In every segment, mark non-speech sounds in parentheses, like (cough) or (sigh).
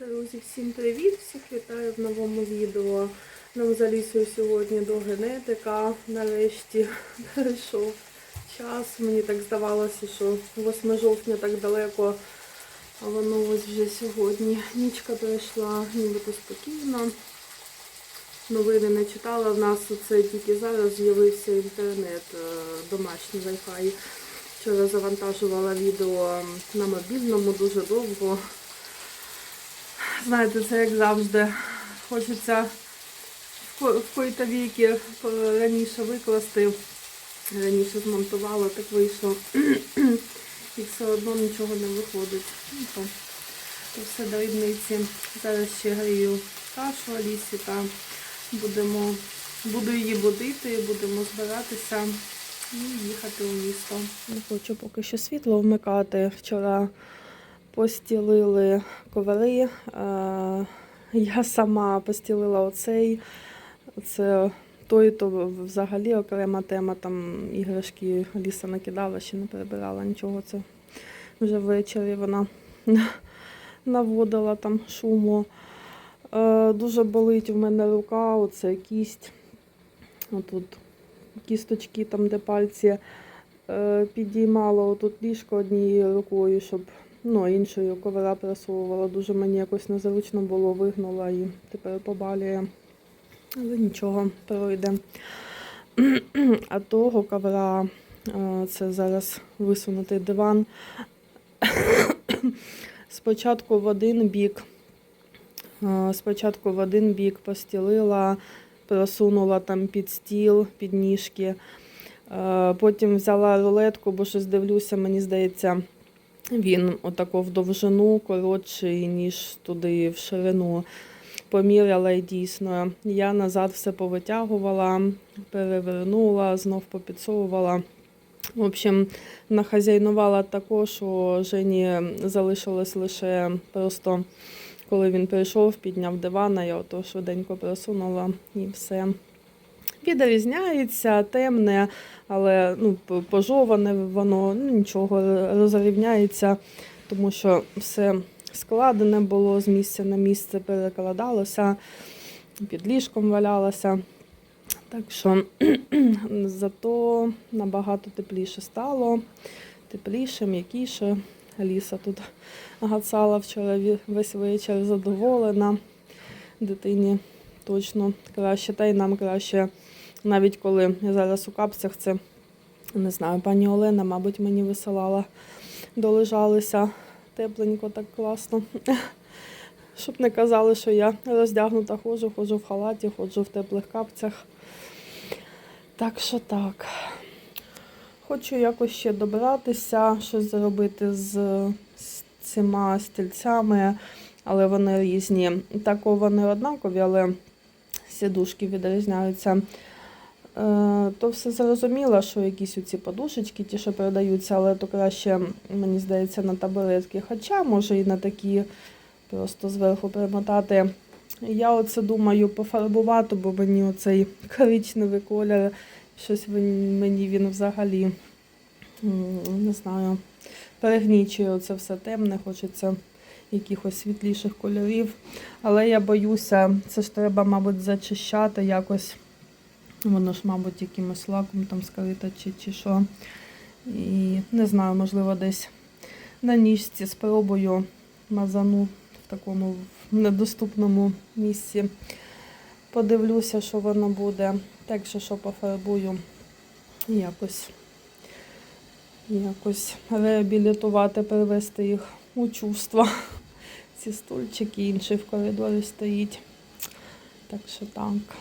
Друзі, всім привіт! Всіх вітаю в новому відео. Нам з Алісою сьогодні до генетика. Нарешті (laughs) перейшов час. Мені так здавалося, що 8 жовтня так далеко, а воно ось вже сьогодні. Нічка пройшла, нібито спокійно. Новини не читала. В нас це тільки зараз з'явився інтернет, е, домашній Wi-Fi. Вчора завантажувала відео на мобільному дуже довго. Знаєте, це як завжди. Хочеться в ко- в коїта віки раніше викласти, раніше змонтувала, так вийшло. І все одно нічого не виходить. Ну, то, то все дрібниці. Зараз ще грію кашу Алісі та будемо, буду її будити, будемо збиратися і їхати у місто. Не хочу поки що світло вмикати. Вчора постілили ковери. Е, Я сама постілила оцей. Це той, то взагалі окрема тема. Там іграшки ліса накидала, ще не перебирала нічого. Це вже ввечері вона (laughs) наводила там шуму. Е, Дуже болить в мене рука, оце кість. Отут кісточки, там, де пальці е, підіймала отут ліжко однією рукою, щоб ну, іншою ковера просовувала. Дуже мені якось незручно було, вигнула і тепер побалює. Але нічого, пройде. (clears throat) А того ковра е, це зараз висунутий диван. (clears throat) Спочатку в один бік. е, Спочатку в один бік постілила, просунула там під стіл, під ніжки. Е, Потім взяла рулетку, бо щось дивлюся, мені здається, він отако в довжину коротший, ніж туди в ширину. Поміряла і дійсно. Я назад все повитягувала, перевернула, знов попідсовувала. В общем, нахазяйнувала також, що Жені залишилось лише просто, коли він прийшов, підняв дивана, я ото швиденько просунула і все. Відрізняється, темне, але ну, пожоване воно ну, нічого розрівняється, тому що все складене було з місця на місце, перекладалося, під ліжком валялося. Так що (clears throat) зато набагато тепліше стало, тепліше, м'якіше. Аліса тут гацала вчора весь вечір задоволена. Дитині точно краще, та й нам краще. Навіть коли я зараз у капцях, це не знаю, пані Олена, мабуть, мені висилала, долежалися тепленько, так класно. (laughs) Щоб не казали, що я роздягнута ходжу, ходжу в халаті, ходжу в теплих капцях. Так що так. Хочу якось ще добратися, щось зробити з, цими стільцями, але вони різні. Так вони однакові, але сідушки відрізняються. Е, То все зрозуміло, що якісь оці подушечки, ті, що продаються, але то краще, мені здається, на табуретки. Хоча, може, і на такі просто зверху примотати. Я оце думаю пофарбувати, бо мені оцей коричневий колір, щось мені він взагалі не знаю, перегнічує оце все темне, хочеться якихось світліших кольорів. Але я боюся, це ж треба, мабуть, зачищати якось. Воно ж, мабуть, якимось лаком там скрита чи, чи що. І не знаю, можливо, десь на ніжці спробую мазану в такому недоступному місці. Подивлюся, що воно буде. Так що, що пофарбую якось, якось реабілітувати, привести їх у чувства. Ці і інший в коридорі стоїть. Так що так.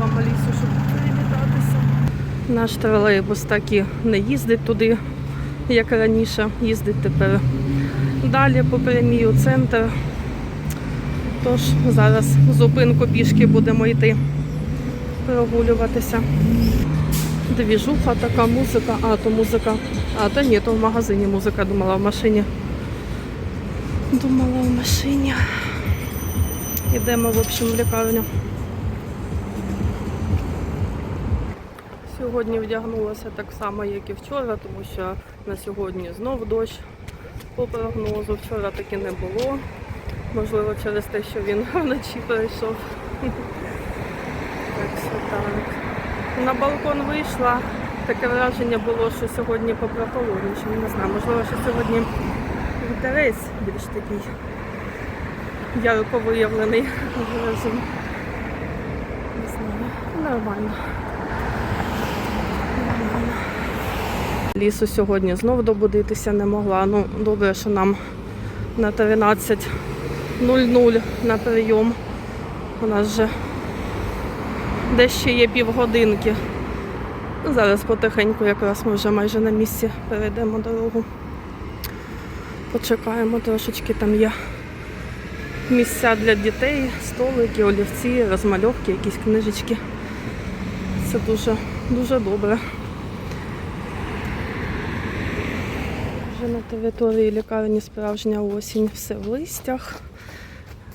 Вам Алісу, щоб привітатися. Наш тролейбус так і не їздить туди, як раніше. Їздить тепер далі по прямій у центр. Тож зараз зупинку пішки будемо йти прогулюватися. Двіжуха така музика, а то музика. А то ні, то в магазині музика, думала в машині. Думала в машині. Йдемо, в общем, в лікарню. Сьогодні вдягнулася так само, як і вчора, тому що на сьогодні знов дощ по прогнозу. Вчора таки не було. Можливо, через те, що він (laughs) вночі перейшов. Так що так. На балкон вийшла. Таке враження було, що сьогодні попрохолодніше. Не знаю, можливо, що сьогодні вітерець більш такий ярко виявлений. (laughs) Не знаю. Нормально. Лісу сьогодні знов добудитися не могла. Ну, добре, що нам на 13.00 на прийом. У нас вже де ще є півгодинки. Ну, Зараз потихеньку якраз ми вже майже на місці перейдемо дорогу. Почекаємо трошечки, там є місця для дітей, столики, олівці, розмальовки, якісь книжечки. Це дуже, дуже добре. Вже на території лікарні справжня осінь, все в листях,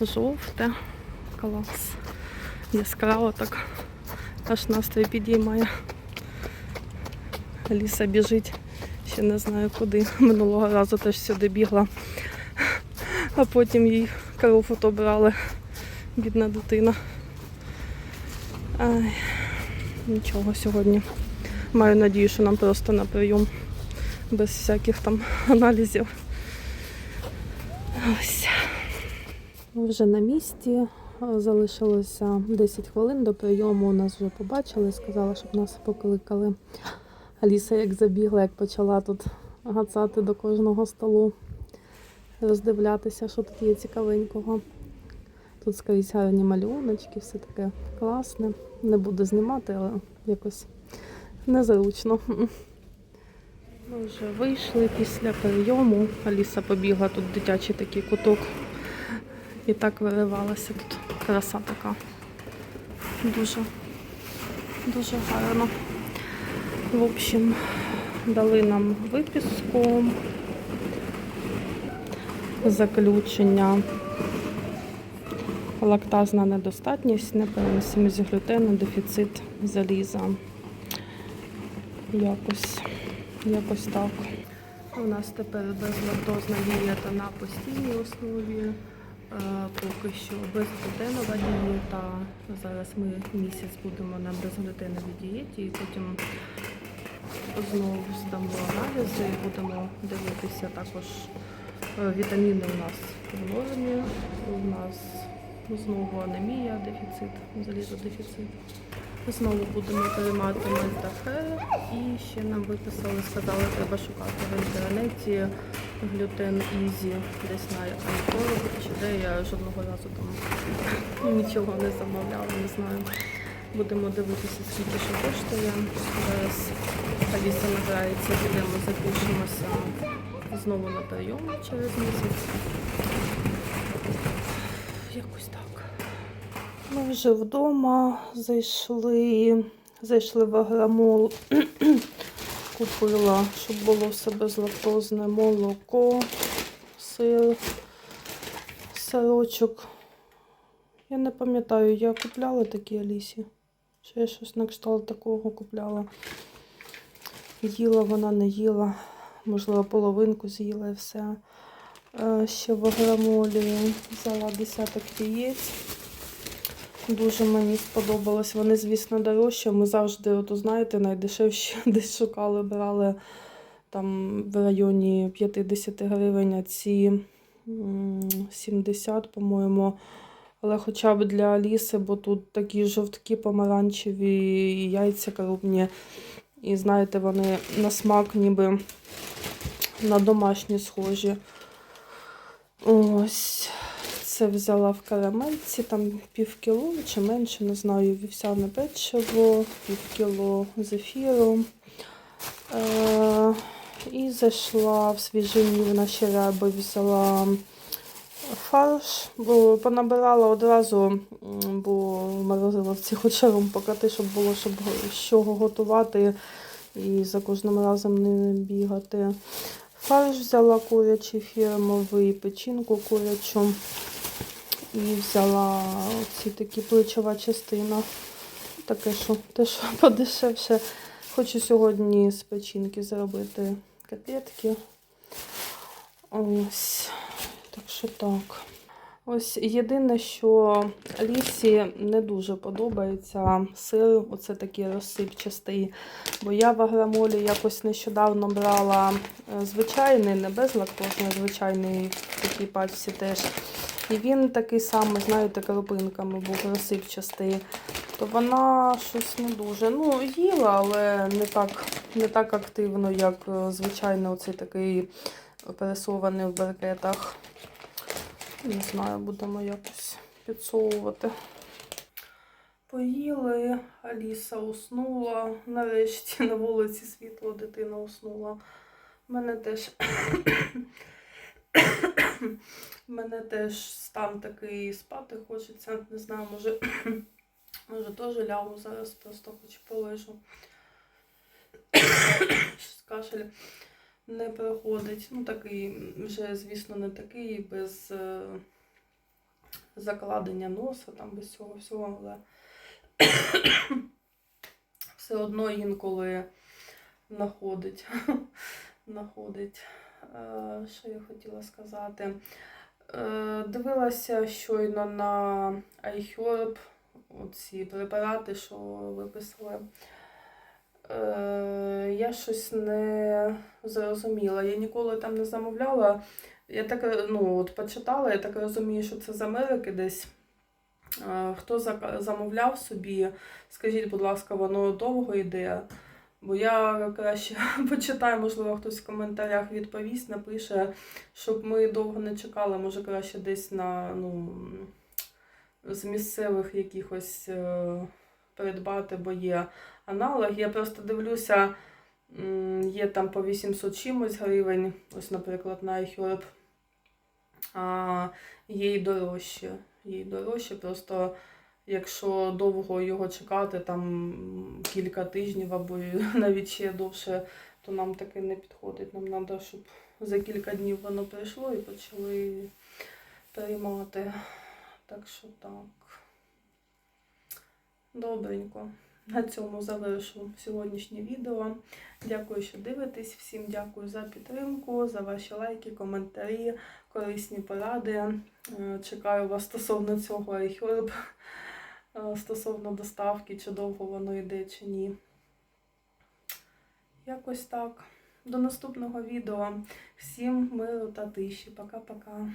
жовте, клас. Яскраво так, аж настрій підіймає. Ліса біжить, ще не знаю куди. Минулого разу теж сюди бігла, а потім їй кров отобрали. Бідна дитина. Ай, нічого сьогодні. Маю надію, що нам просто на прийом без всяких там аналізів. Ось. Вже на місці. Залишилося 10 хвилин до прийому. Нас вже побачили, сказала, щоб нас покликали. Аліса як забігла, як почала тут гацати до кожного столу, роздивлятися, що тут є цікавенького. Тут скрізь гарні малюночки, все таке класне. Не буду знімати, але якось незручно. Ми вже вийшли після прийому. Аліса побігла тут дитячий такий куток. І так виривалася тут. Краса така. Дуже, дуже гарно. В общем, дали нам виписку, заключення, лактазна недостатність, непереносимість глютену, дефіцит заліза. Якось, якось так. У нас тепер безлактозна дієта на постійній основі. Е, Поки що безглютенова дієта. Зараз ми місяць будемо на безглютеновій дієті і потім знову здамо аналізи і будемо дивитися також е, вітаміни у нас нормі. У нас знову анемія, дефіцит, залізодефіцит. Знову будемо приймати мельтафе і ще нам виписали, сказали, треба шукати в інтернеті глютен ізі десь на айфон, чи де я жодного разу там нічого не замовляла, не знаю. Будемо дивитися, скільки що коштує. Зараз Аліса награється, підемо, запишемося знову на прийом через місяць. Якось так. Ми вже вдома зайшли, зайшли в агромол, (clears throat) купила, щоб було все безлактозне молоко, сир, сирочок. Я не пам'ятаю, я купляла такі Алісі. Чи я щось на кшталт такого купляла. Їла вона, не їла. Можливо, половинку з'їла і все. Е, Ще в агромолі взяла десяток яєць. Дуже мені сподобалось. Вони, звісно, дорожчі. Ми завжди, от, знаєте, найдешевші (laughs) десь шукали, брали там в районі 50 гривень, а ці 70, по-моєму. Але хоча б для Аліси, бо тут такі жовткі, помаранчеві і яйця крупні. І знаєте, вони на смак ніби на домашні схожі. Ось. Це взяла в карамельці, там пів кіло чи менше, не знаю, вівсяне печиво, пів кіло зефіру. Е, і зайшла в свіжинів на щеряби, взяла фарш, бо понабирала одразу, бо морозиловці хочу вам покати, щоб було, щоб чого готувати і за кожним разом не бігати. Фарш взяла курячий фірмовий, печінку курячу. І взяла ці такі плечова частина. Таке, що те, що (laughs) подешевше. Хочу сьогодні з печінки зробити котлетки. Ось. Так що так. Ось єдине, що лісі не дуже подобається сир, оце такий розсипчастий. Бо я в агромолі якось нещодавно брала е, звичайний, не безлактозний, звичайний в такій пачці теж. І він такий самий, знаєте, крупинками був розсипчастий. То вона щось не дуже. Ну, їла, але не так, не так активно, як е, звичайно, оцей такий пересований в баркетах. Не знаю, будемо якось підсовувати. Поїли, Аліса уснула. Нарешті на вулиці світло дитина уснула. Мене теж (laughs) мене теж стан такий спати хочеться. Не знаю, може, (clears throat) може теж лягу зараз, просто хоч полежу. (clears throat) Щось Кашель не проходить. Ну, такий, вже, звісно, не такий, без е, закладення носа, там без цього всього, але (clears throat) все одно інколи находить. (laughs) находить. Е, Що я хотіла сказати? Е, Дивилася щойно на iHerb, оці препарати, що виписали. Е, Я щось не зрозуміла. Я ніколи там не замовляла. Я так ну, от почитала, я так розумію, що це з Америки десь. Хто замовляв собі, скажіть, будь ласка, воно довго йде. Бо я краще (laughs) почитаю, можливо, хтось в коментарях відповість, напише, щоб ми довго не чекали, може краще десь на ну, з місцевих якихось е, придбати, бо є аналог. Я просто дивлюся, є там по 800 чимось гривень, ось, наприклад, на iHerb, а є й дорожче. Є й дорожче, просто якщо довго його чекати, там кілька тижнів або (laughs) навіть ще довше, то нам таке не підходить. Нам треба, щоб за кілька днів воно прийшло і почали приймати. Так що так. Добренько. На цьому завершу сьогоднішнє відео. Дякую, що дивитесь. Всім дякую за підтримку, за ваші лайки, коментарі, корисні поради. Е, Чекаю вас стосовно цього iHerb, стосовно доставки, чи довго воно йде, чи ні. Якось так. До наступного відео. Всім миру та тиші. Пока-пока.